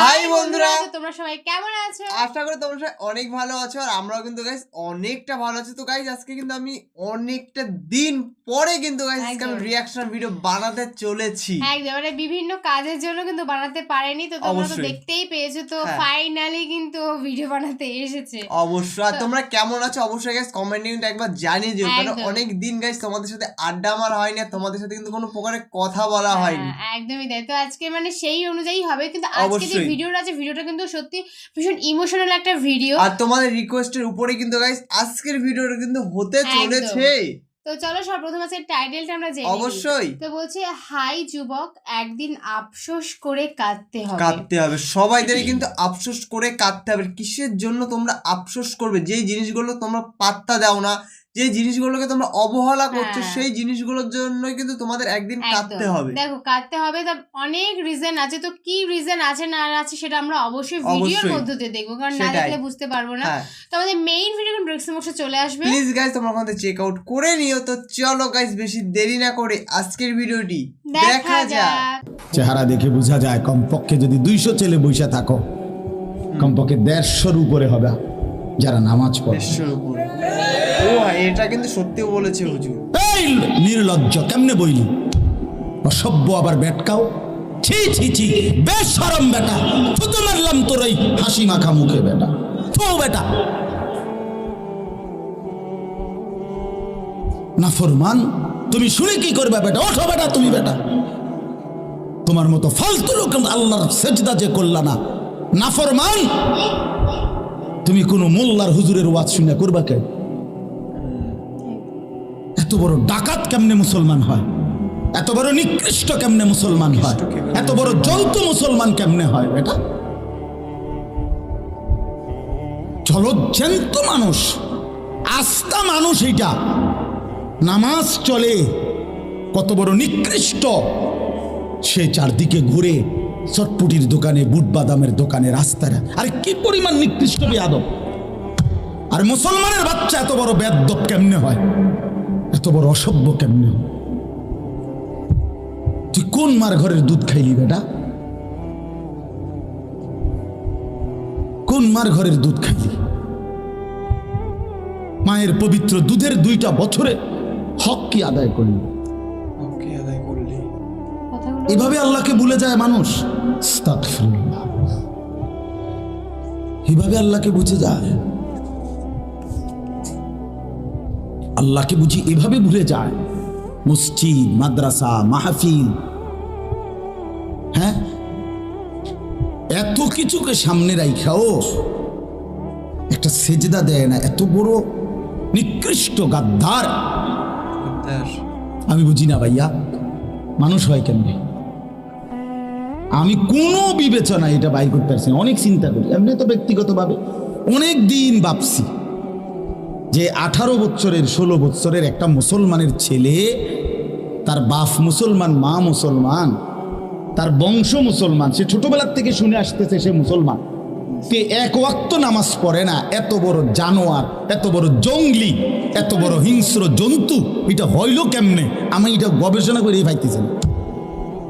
High বন্ধুরা। তোমরা সবাই কেমন আছো? আশা করি তোমরা সবাই অনেক ভালো আছো আর আমরাও কিন্তু গাইস অনেকটা ভালো আছি। তো গাইস আজকে কিন্তু আমি অনেকটা দিন পরে কিন্তু গাইস আজকে আমি রিয়াকশন ভিডিও বানাতে চলেছি। একদম মানে বিভিন্ন কাজের জন্য কিন্তু বানাতে পারেনি তো তোমরা তো দেখতেই পেয়েছ তো হ্যাঁ। ফাইনালি কিন্তু ভিডিও বানাতে এসেছে। অবশ্যই আর তোমরা কেমন আছো অবশ্যই গাইস কমেন্টে কিন্তু একবার জানিয়ে দিও কারণ অনেক দিন গাইস তোমাদের সাথে আড্ডা মারা হয়নি আর তোমাদের সাথে কিন্তু কোনো প্রকারের কথা বলা হয়নি। হ্যাঁ, একদমই তাই। তো আজকে মানে সেই অনুযায়ী হবে কিন্তু আজকে যে। ভিডিওটা আছে ভিডিওটা কিন্তু সত্যি ভীষণ ইমোশনাল একটা ভিডিও আর তোমাদের রিকোয়েস্টের উপরে কিন্তু গাইস আজকের ভিডিওটা কিন্তু হতে চলেছে। তো চলো সর্বপ্রথম আছে টাইটেলটা আমরা জেনে অবশ্যই। তো বলছে হাই যুবক একদিন আফসোস করে কাঁদতে হবে। কাঁদতে হবে। সবাইদের কিন্তু আফসোস করে কাঁদতে হবে। কিসের জন্য তোমরা আফসোস করবে? যেই জিনিসগুলো তোমরা পাত্তা দাও না যে জিনিসগুলোকে তোমরা অবহেলা করছ হ্যাঁ। সেই জিনিসগুলোর জন্য কিন্তু তোমাদের একদিন একদম। হবে। দেখো কাঁদতে হবে তা অনেক রিজন আছে। তো কি রিজন আছে না আছে সেটা আমরা অবশ্যই ভিডিওর। মধ্যে দিয়ে দেখব কারণ না দেখলে বুঝতে পারব না। হ্যাঁ। তো আমাদের মেইন ভিডিও কোন ডিসক্রিপশন বক্সে চলে আসবে। প্লিজ গাইজ তোমরা ওখান থেকে চেক আউট করে নিও। তো চলো গাইজ বেশি দেরি না করে আজকের ভিডিওটি দেখা যাক। চেহারা দেখে বোঝা যায় কমপক্ষে যদি দুইশো ছেলে বৈশা থাকো কমপক্ষে দেড়শোর উপরে হবে যারা নামাজ পড়ে। দেড়শোর উপরে। ও এটা কিন্তু সত্যি বলেছে হুজুর। এই নির্লজ্জ, কেমনে বইলি? অসভ্য আবার বেটকাও ছি ছি ছি বেশ সরম বেটা, থুতু মারলাম তোর ওই হাসি মাখা মুখে বেটা। থু, বেটা। না ফরমান, তুমি শুনে কি করবে বেটা? ওঠো বেটা তুমি বেটা। তোমার মতো ফালতু লোক আল্লাহর সেজদা যে করলা না। নাফরমান তুমি কোনো মোল্লার হুজুরের ওয়াজ শুনে করবা কে? এত বড় ডাকাত কেমনে মুসলমান হয়? এত বড় নিকৃষ্ট কেমনে মুসলমান হয়? এত বড় জন্তু মুসলমান কেমনে হয় এটা চলো জ্যান্ত মানুষ, আস্থা মানুষ এইটা। নামাজ চলে, কত বড় নিকৃষ্ট। সে চারদিকে ঘুরে চটপুটির দোকানে বুট বাদামের দোকানে রাস্তায় আরে কি পরিমাণ নিকৃষ্ট বেয়াদব। আর মুসলমানের বাচ্চা এত বড় বেদব কেমনে হয়? এত বড় অসভ্য কেমনে? তুই কোন মার ঘরের দুধ খাইলি বেটা? কোন মার ঘরের দুধ খাইলি? মায়ের পবিত্র দুধের দুইটা বছরে হক কি আদায় করলি? এভাবে আল্লাহকে ভুলে যায় মানুষ? এভাবে আল্লাহকে বুঝে যায়? আল্লাহকে বুঝি এভাবে ভুলে যায়। মসজিদ, মাদ্রাসা, মাহফিল। হ্যাঁ? এত কিছুকে সামনে রাইখাও, একটা সেজদা দেয় না, এত বড় নিকৃষ্ট গাদ্দার। আমি বুঝি না ভাইয়া, মানুষ হয় কেমনে? আমি কোনো বিবেচনা এটা বাইর করতে পারছি। অনেক চিন্তা করি, এমনি তো ব্যক্তিগতভাবে। অনেক দিন ভাবছি। যে আঠারো বছরের ষোলো বছরের একটা মুসলমানের ছেলে তার বাপ মুসলমান মা মুসলমান তার বংশ মুসলমান সে ছোটবেলার থেকে শুনে আসতেছে সে মুসলমান। সে এক ওয়াক্ত নামাজ পড়ে না এত বড় জানোয়ার এত বড় জঙ্গলি এত বড় হিংস্র জন্তু এটা হইল কেমনে? আমি এটা গবেষণা করেই পাইতেছি না।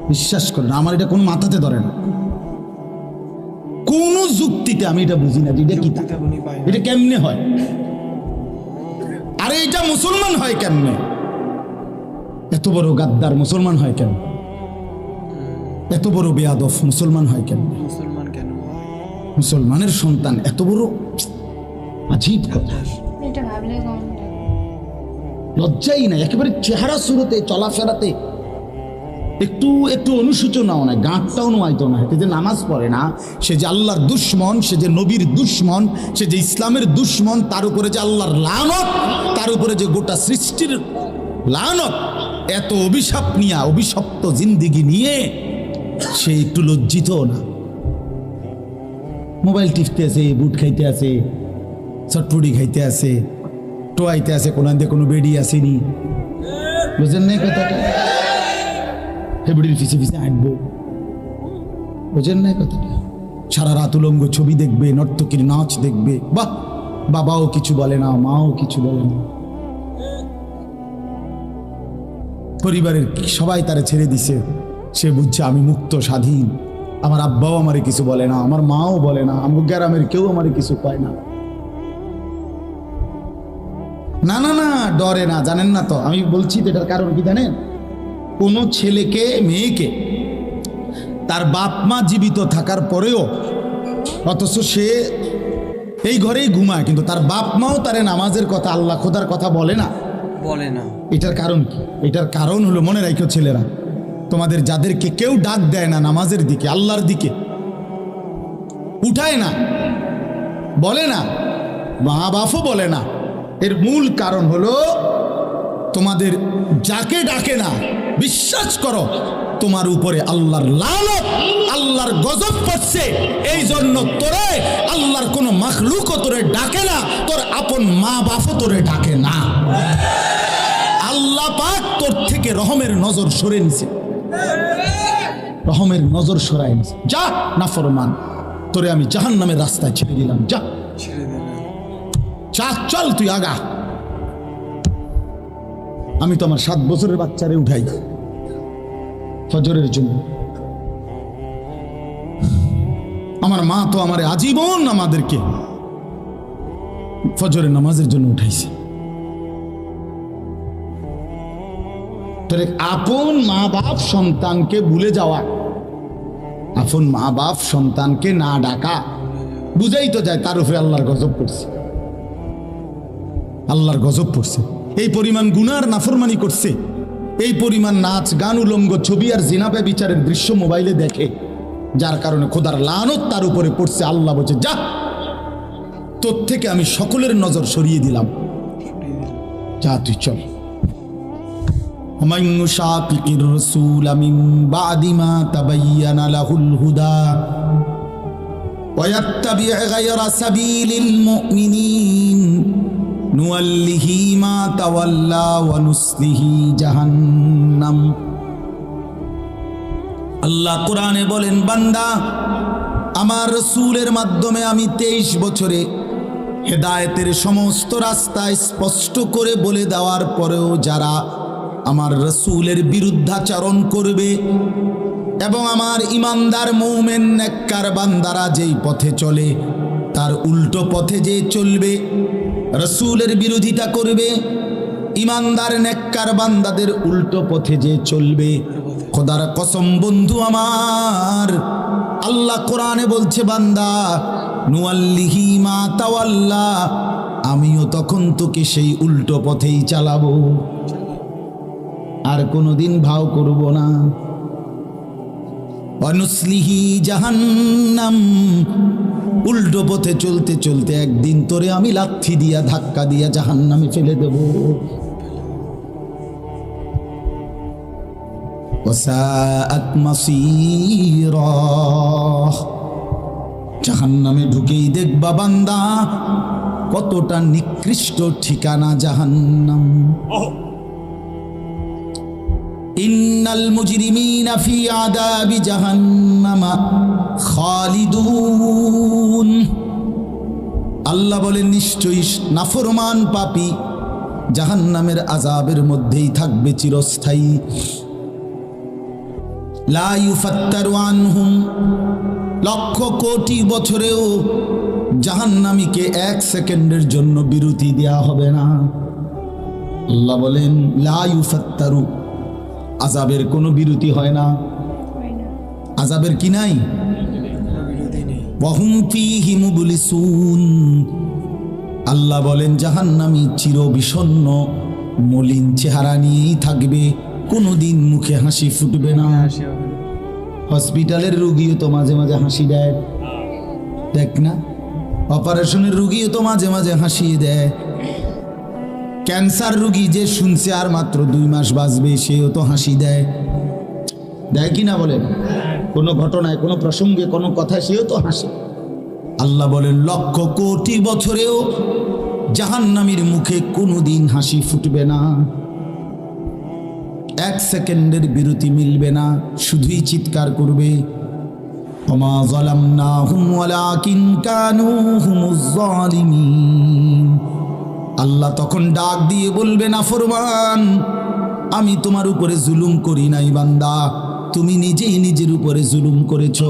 বিশ্বাস করেন আমার এটা কোন মাথাতে ধরে না। কোন যুক্তিতে আমি এটা বুঝি না এটা কি। এটা কেমনে হয়? এটা মুসলমান হয় কেমনে? এত বড় গাদ্দার মুসলমান হয় কেন এত বড় বেয়াদফ মুসলমান হয় মুসলমান কেন? মুসলমানের সন্তান এত বড় আজীব কথা। লজ্জাই না একেবারে চেহারা শুরুতে চলাফেরাতে একটু একটু অনুসূচনাও নাই গাঁটটাও নোয়াইতো না। এতে যে নামাজ পড়ে না, সে যে আল্লাহর দুশ্মন, সে যে নবীর দুশ্মন, সে যে ইসলামের দুশ্মন, তার উপরে যে আল্লাহর লানত, তার উপরে যে গোটা সৃষ্টির লানত, এত অভিশাপ নিয়ে, অভিশপ্ত জিন্দিগি নিয়ে সে একটু লজ্জিত না। মোবাইল টিপতে আছে, বুট খাইতে আছে চটপটি খাইতে আছে, টোয়াইতে আছে কোন দিয়ে কোনো বেডি আসেনি। বুঝেন নাই কথাটা? হেবড়ির পিছে পিছে হাঁটবো। বুঝেন নাই কথাটা? সারা রাত উলঙ্গ ছবি দেখবে, নর্তকীর নাচ দেখবে। বাহ! বাবাও কিছু বলে না, মাও কিছু বলে না। পরিবারের সবাই তারা ছেড়ে দিছে। সে বুঝছে আমি মুক্ত, স্বাধীন। আমার আব্বাও আমারে কিছু বলে না, আমার মাও বলে না আমার গ্রামের কেউ আমারে কিছু কয় না। না না না, ডরে না, জানেন না তো। আমি বলছি এটার কারণ কি জানেন? কোনো ছেলেকে মেয়েকে তার বাপ মা জীবিত থাকার পরেও অথচ সে এই ঘরেই ঘুমায় কিন্তু তার বাপ মাও তারে নামাজের কথা আল্লাহ খোদার কথা বলে না। বলে না। এটার কারণ কি? এটার কারণ হলো মনে রাখো ছেলেরা তোমাদের যাদেরকে কেউ ডাক দেয় না নামাজের দিকে আল্লাহর দিকে উঠায় না বলে না মা বাপও বলে না। এর মূল কারণ হলো তোমাদের যাকে ডাকে না বিশ্বাস করো তোমার উপরে আল্লাহর লালত আল্লাহর গজব পড়ছে। এই জন্য তোরে আল্লাহর কোনো মাখলুকও তোরে ডাকে না তোর আপন মা বাপও তোরে ডাকে না। আল্লাহ পাক তোর থেকে রহমের নজর সরে নিছে। রহমের নজর সরাই নিছে। যা না ফরমান তোরে আমি জাহান নামের রাস্তায় ছেড়ে দিলাম যা। ছেড়ে দিলেন চল তুই আগা। আমি তো আমার সাত বছরের বাচ্চারে উঠাই ফজরের জন্য। আমার মা তো আমার আজীবন আমাদেরকে ফজরের নামাজের জন্য উঠাইছে। তোর আপন মা বাপ সন্তানকে ভুলে যাওয়া, আপন মা বাপ সন্তানকে না ডাকা, বুঝাই তো যায় তার উপরে আল্লাহর গজব করছে আল্লাহর গজব পড়ছে। এই পরিমাণ গুনার নাফরমানি করছে এই পরিমাণ নাচ গান উলঙ্গ ছবি আর জিনাবে বিচারের দৃশ্য মোবাইলে দেখে যার কারণে খোদার লানত তার উপরে পড়ছে আল্লাহ বলছে যা তোর থেকে আমি সকলের নজর সরিয়ে দিলাম যা তুই চল ومن يشاقق الرسول من بعد ما تبين له الهدى ويتبع غير سبيل المؤمنين নুয়াল্লিহি মা তাওয়াল্লা ওয়া জাহান্নাম। আল্লাহ কোরআনে বলেন, বান্দা, আমার রসুলের মাধ্যমে আমি তেইশ বছরে হেদায়েতের সমস্ত রাস্তায় স্পষ্ট করে বলে দেওয়ার পরেও যারা আমার রসুলের বিরুদ্ধাচরণ করবে এবং আমার ইমানদার মৌমেন নেককার বান্দারা যেই পথে চলে, তার উল্টো পথে যে চলবে রসুলের বিরোধিতা করবে, ইমানদার, নেককার বান্দাদের উল্টো পথে যে চলবে। খোদার কসম, বন্ধু আমার, আল্লাহ কোরআনে বলছে, বান্দা, নুয়াল্লিহি মা তাওয়াল্লা, আমিও তখন তোকে সেই উল্টো পথেই চালাবো। আর কোনোদিন ভাও করব না। অনুসলিহি জাহান্নাম। উল্টো পথে চলতে চলতে একদিন তোরে আমি লাথি দিয়া, ধাক্কা দিয়া জাহান্নামে ফেলে দেব। জাহান্নামে ঢুকেই দেখবা বান্দা, কতটা নিকৃষ্ট ঠিকানা জাহান্নাম। ইন্নাল মুজরিমিনা ফি আদাবি জাহান্নামা খালিদুন। আল্লাহ বলেন, নিশ্চয়ই নাফরমান পাপি জাহান্নামের আজাবের মধ্যেই থাকবে চিরস্থায়ী। লা ইউফাত্তারু আনহুম, লক্ষ কোটি বছরেও জাহান্নামীকে এক সেকেন্ডের জন্য বিরতি দেয়া হবে না। আল্লাহ বলেন, লা ইউফাত্তারু আজাবের কোনো বিরতি হয় না। আজাবের কি নাই? আল্লাহ বলেন, জাহান্নামী চির বিষণ্ণ মলিন চেহারা নিয়েই থাকবে। কোনোদিন মুখে হাসি ফুটবে না। হসপিটালের রুগীও তো মাঝে মাঝে হাসি দেয়। দেখ না, অপারেশনের রুগীও তো মাঝে মাঝে হাসিয়ে দেয়। ক্যান্সার রুগী যে শুনছে আর মাত্র দুই মাস বাঁচবে, সেও তো হাসি দেয়। দেয় কি না বলেন কোনো ঘটনায়, কোনো প্রসঙ্গে, কোনো কথায় সেও তো হাসে। আল্লাহ বলেন, লক্ষ কোটি বছরেও জাহান্নামীর মুখে কোনো দিন হাসি ফুটবে না। এক সেকেন্ডের বিরতি মিলবে না, শুধুই চিৎকার করবে। ওমা আল্লাহ তখন ডাক দিয়ে বলবে, না ফরমান, আমি তোমার উপরে জুলুম করি নাই বান্দা, তুমি নিজেই নিজের উপরে জুলুম করেছ।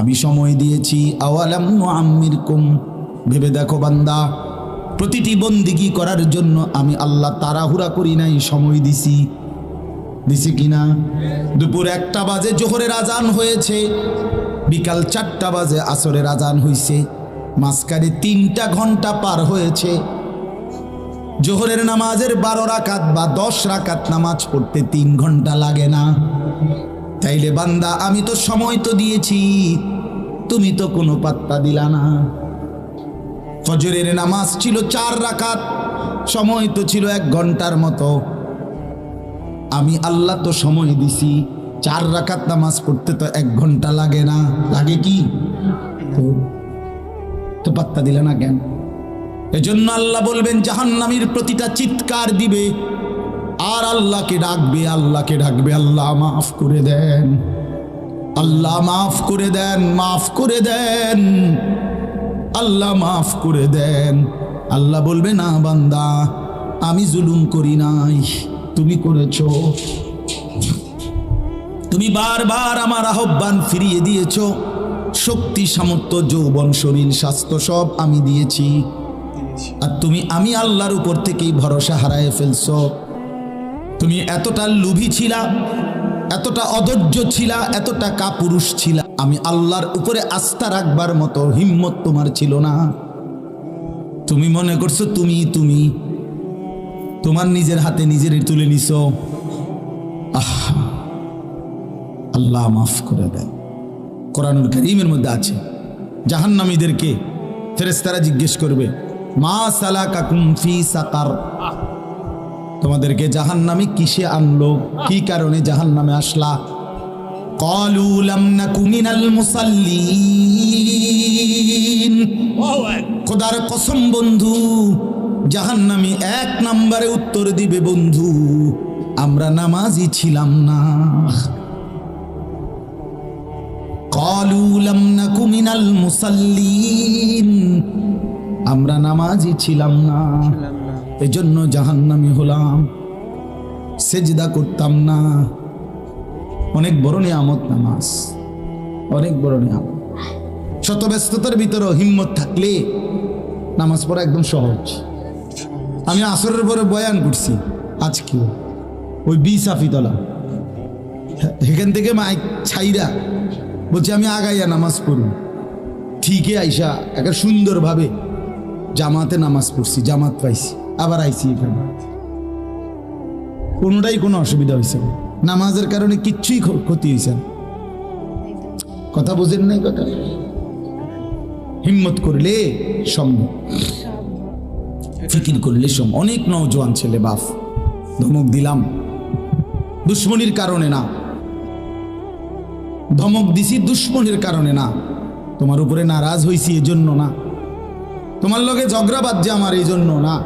আমি সময় দিয়েছি, আওয়ালাম ভেবে দেখো বান্দা, প্রতিটি বন্দিগি করার জন্য আমি আল্লাহ তাড়াহুড়া করি নাই, সময় দিছি। দিছি কিনা দুপুর একটা বাজে, জোহরের আজান হয়েছে, বিকাল চারটা বাজে, আসরের আজান হয়েছে মাঝখানে তিনটা ঘণ্টা পার হয়েছে। জোহরের নামাজের বারো রাকাত বা দশ রাকাত নামাজ পড়তে তিন ঘণ্টা লাগে না। তাইলে বান্দা, আমি তো সময় তো দিয়েছি, তুমি তো কোনো পাত্তা দিলা না। ফজরের নামাজ ছিল চার রাকাত, সময় তো ছিল এক ঘণ্টার মতো। আমি আল্লাহ তো সময় দিছি, চার রাকাত নামাজ পড়তে তো এক ঘণ্টা লাগে না। লাগে কি? তো- পাত্তা দিলে না কেন এজন্য আল্লাহ বলবেন, জাহান্নামীর প্রতিটা চিৎকার দিবে। আর আল্লাহকে ডাকবে আল্লাহকে ডাকবে, আল্লাহ মাফ করে দেন। আল্লাহ মাফ করে দেন, মাফ করে দেন। আল্লাহ মাফ করে দেন। আল্লাহ বলবে, না বান্দা, আমি জুলুম করি নাই। তুমি করেছ। তুমি বারবার আমার আহ্বান ফিরিয়ে দিয়েছ। শক্তি, সামর্থ্য, যৌবন, শরীর, স্বাস্থ্য সব আমি দিয়েছি। আর তুমি আমি আল্লাহর উপর থেকেই ভরসা হারায় ফেলছ। তুমি এতটা লোভী ছিলা, এতটা অধৈর্য ছিলা, এতটা কাপুরুষ ছিলা। আমি আল্লাহর উপরে আস্থা রাখবার মতো হিম্মত তোমার ছিল না। তুমি মনে করছ তুমি তুমি। তোমার নিজের হাতে নিজের তুলে নিছো। আহ, আল্লাহ মাফ করে দেয়। কোরআনুল করিমের মধ্যে আছে। জাহান্নামীদেরকে ফেরেস্তারা জিজ্ঞেস করবে, মা সালা কাকুম ফি সাকার? তোমাদেরকে জাহান্নামী কিসে আনলো? কি কারণে আসলা? মিনাল মুসাল্লিন। খোদার কসম বন্ধু এক নম্বরে উত্তর দিবে বন্ধু, আমরা নামাজি ছিলাম না। قالوا لم نك من المصلين আমরা নামাজি ছিলাম না এজন্য জাহান্নামি হলাম সেজদা করতাম না অনেক বড় নিয়ামত নামাজ অনেক বড় নিয়ামত শত ব্যস্ততার ভিতরে হিম্মত থাকলে নামাজ পড়া একদম সহজ আমি আসরের পরে বয়ান করছি আজকেও ওই বি সাফিতলা এখান থেকে মাইক ছাইরা বলছে, আমি আগাইয়া নামাজ পড়ব ঠিকই আইসা একটা সুন্দরভাবে জামাতে নামাজ পড়ছি, জামাত পাইছি, আবার আইছি এখানে কোনোটাই কোনো অসুবিধা হয়েছে। নামাজের কারণে কিচ্ছুই ক্ষতি হয়েছে কথা বোঝেন নাই কথা? হিম্মত করলে সম্ভব ফিকির করলে সম্ভব অনেক নওজোয়ান ছেলে, বাপ। ধমক দিলাম। দুশ্মনির কারণে না। ধমক দিছি দুশ্মনের কারণে না। তোমার উপরে নারাজ হইছি এজন্য না। তোমার লগে ঝগড়া বাজছে আমার এই জন্য না।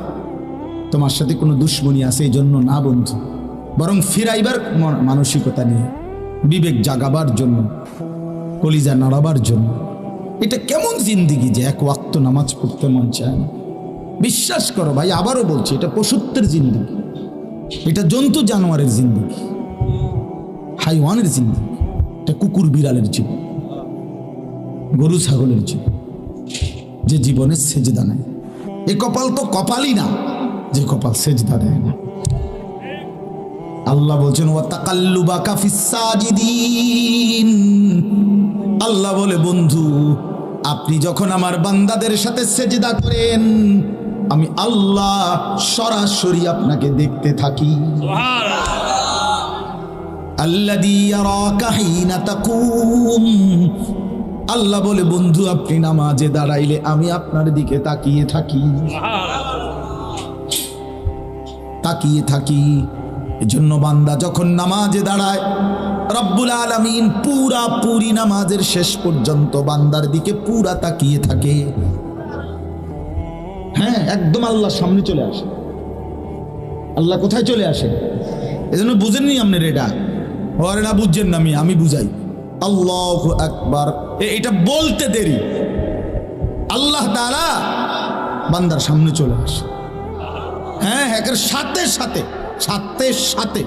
তোমার সাথে কোনো দুশ্মনী আছে এই জন্য না বন্ধু। বরং ফিরাইবার মানসিকতা নিয়ে, বিবেক জাগাবার জন্য, কলিজা নাড়াবার জন্য। এটা কেমন জিন্দিগি যে এক ওয়াক্ত নামাজ পড়তে মন চায় না। বিশ্বাস করো ভাই, আবারও বলছি, এটা পশুত্বের জিন্দিগি। এটা জন্তু জানোয়ারের জিন্দিগি। হাইওয়ানের জিন্দিগি। এটা কুকুর বিড়ালের জীবন গরু ছাগলের জীবন যে জীবনে সেজদা নেয়। এ কপাল তো কপালই না, যে কপাল সেজদা দেয় না। আল্লাহ বলছেন ও তাকাল্লুবা কাফিসাজিদিন আল্লাহ বলে, বন্ধু, আপনি যখন আমার বান্দাদের সাথে সেজদা করেন, আমি আল্লাহ সরাসরি আপনাকে দেখতে থাকি। আল্লাহ বলে, বন্ধু, আপনি নামাজে দাঁড়াইলে আমি আপনার দিকে তাকিয়ে থাকি। তাকিয়ে থাকি। এজন্য বান্দা যখন নামাজে দাঁড়ায়, রব্বুল আলামিন পুরা পুরি নামাজের শেষ পর্যন্ত বান্দার দিকে পুরা তাকিয়ে থাকে। হ্যাঁ একদম আল্লাহ সামনে চলে আসে। আল্লাহ কোথায় চলে আসে? এজন্য বুঝেননি আপনার এটা ওরে না বুঝছেন না আমি আমি বুঝাই। আল্লাহ একবার এটা বলতে দেরি। আল্লাহ তারা বান্দার সামনে চলে আসে। হ্যাঁ হ্যাঁ একের সাথে সাথে সাথে সাথে।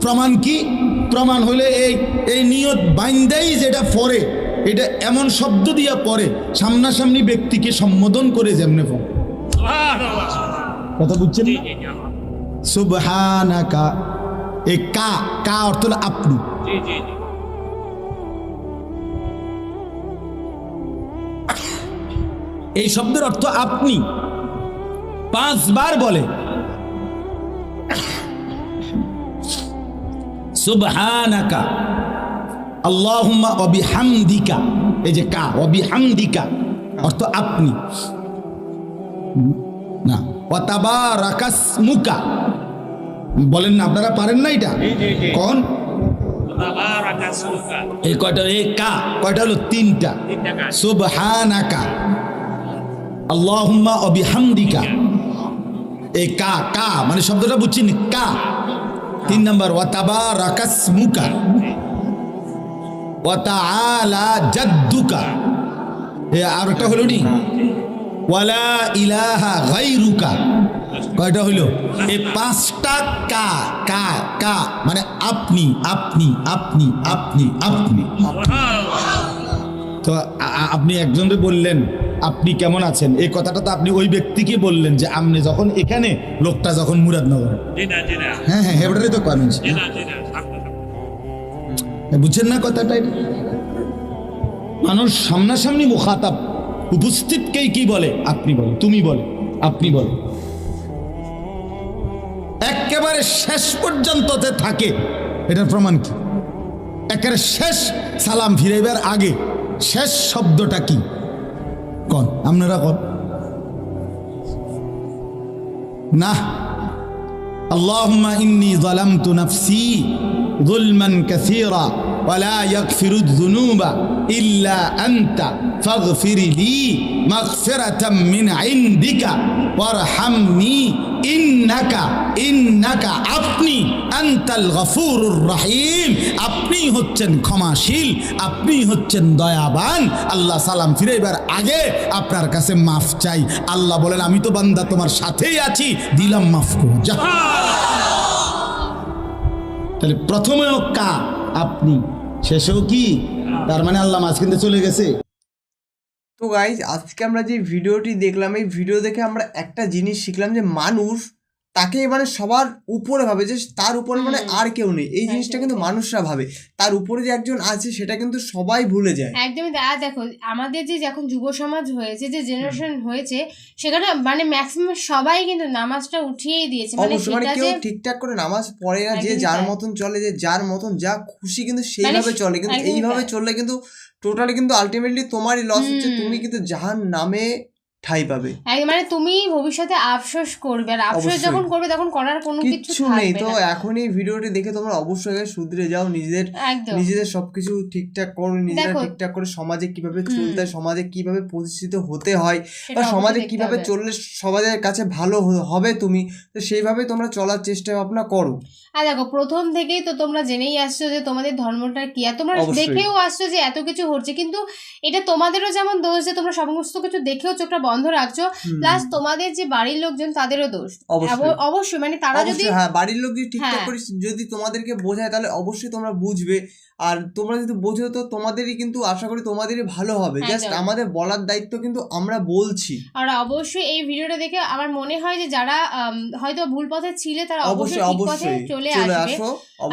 প্রমাণ কি? প্রমাণ হলে এই এই নিয়ত বাইন্দাই যেটা পড়ে এটা এমন শব্দ দিয়া পড়ে সামনাসামনি ব্যক্তিকে সম্বোধন করে যেমনে পড়ে। কথা বুঝছেন সুবহানাকা। এই কা কা অর্থ হলো আপনি। এই শব্দের অর্থ আপনি। পাঁচবার বলে। সুবহানাকা। আল্লাহুম্মা অবিহামদিকা এই যে কা অবিহামদিকা অর্থ আপনি। না। অতাবারাকাসমুকা বলেন না আপনারা পারেন না এটা? কোন এই কয়টা এই কা কয়টা হলো? তিনটা। সুবহানাকা। আল্লাহুম্মা অবিহামদিকা এই কা কা মানে শব্দটা বুঝছেন কা। তিন নম্বর ওয়াতাবা রাকাসমুকা ওয়াতাআলা জাদ্দুকা। এ আর একটা হলো নি? ওয়ালা ইলাহা গাইরুকা কয়টা হইল? এই পাঁচটা কা কা কা মানে আপনি আপনি আপনি আপনি আপনি। তো আপনি একজনকে বললেন আপনি কেমন আছেন? এই কথাটা তো আপনি ওই ব্যক্তিকে বললেন যে আপনি যখন এখানে লোকটা যখন মুরাদনগর। হ্যাঁ হ্যাঁ হেবটারই তো করেন বুঝছেন না কথাটাই মানুষ সামনাসামনি মুখাতাব উপস্থিতকেই কি বলে? আপনি বলে তুমি বলে আপনি বলে। একেবারে শেষ পর্যন্ত থাকে। এটার প্রমাণ কি? একেবারে শেষ সালাম ফিরাইবার আগে শেষ শব্দটা কি? কন, আপনারা কন। না। আল্লাহ ইন্নি জালাম তু নফসি গুলমান কাসিরা। আপনি হচ্ছেন ক্ষমাশীল, আপনি হচ্ছেন দয়াবান। আল্লাহ সালাম ফিরাইবার আগে আপনার কাছে মাফ চাই। আল্লাহ বলেন, আমি তো বান্দা, তোমার সাথেই আছি। দিলাম মাফ করো। যা। তাহলে প্রথমেও কা আপনি শেষেও কি? তার মানে আল্লাহ মাঝখান চলে গেছে। তো গাইজ আজকে আমরা যে ভিডিওটি দেখলাম, এই ভিডিও দেখে আমরা একটা জিনিস শিখলাম যে মানুষ তাকে মানে সবার উপরে ভাবে যে তার উপরে মানে আর কেউ নেই। এই জিনিসটা কিন্তু মানুষরা ভাবে। তার উপরে যে একজন আছে সেটা কিন্তু সবাই ভুলে যায়। একদমই আর দেখো আমাদের যে এখন যুব সমাজ হয়েছে যে জেনারেশন হয়েছে সেখানে মানে ম্যাক্সিমাম সবাই কিন্তু নামাজটা উঠিয়েই দিয়েছে। মানে মানে সেটা কেউ ঠিকঠাক করে নামাজ পড়ে না যে যার মতন চলে যে যার মতন যা খুশি কিন্তু সেইভাবে চলে। কিন্তু এইভাবে চললে কিন্তু টোটালি কিন্তু আলটিমেটলি তোমারই লস হচ্ছে। তুমি কিন্তু জাহান নামে ঠাই পাবে। মানে তুমি ভবিষ্যতে আফসোস করবে আর আফসোস যখন করবে তখন করার কোনো কিছু নেই। তো না এখনই ভিডিওটি দেখে তোমরা অবশ্যই শুধরে যাও নিজেদের নিজেদের সবকিছু ঠিকঠাক করো নিজেরা ঠিকঠাক করে সমাজে কীভাবে চলতে হয় সমাজে কীভাবে প্রতিষ্ঠিত হতে হয় বা সমাজে কীভাবে চললে সমাজের কাছে ভালো হবে তুমি তো সেইভাবে তোমরা চলার চেষ্টা ভাবনা করো। আর দেখো প্রথম থেকেই তো তোমরা জেনেই আসছো যে তোমাদের ধর্মটা কি। আর তোমরা দেখেও আসছো যে এত কিছু হচ্ছে কিন্তু এটা তোমাদেরও যেমন দোষ যে তোমরা সমস্ত কিছু দেখেও চোখটা বন্ধ রাখছো প্লাস তোমাদের যে বাড়ির লোকজন তাদেরও দোষ অবশ্যই। মানে তারা যদি হ্যাঁ বাড়ির লোক যদি ঠিকঠাক হ্যাঁ। করে যদি তোমাদেরকে বোঝায় তাহলে অবশ্যই তোমরা বুঝবে আর তোমরা যদি বোঝো তো তোমাদেরই কিন্তু আশা করি তোমাদেরই ভালো হবে। জাস্ট আমাদের বলার দায়িত্ব কিন্তু আমরা বলছি। আর অবশ্যই এই ভিডিওটা দেখে আমার মনে হয় যে যারা হয়তো ভুল পথে ছিলে তারা অবশ্যই অবশ্যই ঠিক পথে চলে আসবে।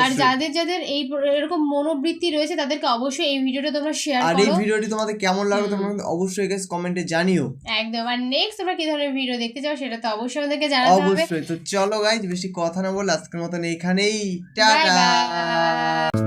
আর যাদের যাদের এই এরকম মনোবৃত্তি রয়েছে তাদেরকে অবশ্যই এই ভিডিওটা তোমরা শেয়ার করো আর এই ভিডিওটি তোমাদের কেমন লাগল তোমরা অবশ্যই গাইস কমেন্টে জানিও। একদম। আর নেক্সট তোমরা কি ধরনের ভিডিও দেখতে চাও সেটা তো অবশ্যই আমাদেরকে জানাতে হবে। অবশ্যই। তো চলো গাইজ বেশি কথা না বলে আজকের মতন এইখানেই। Bye tata!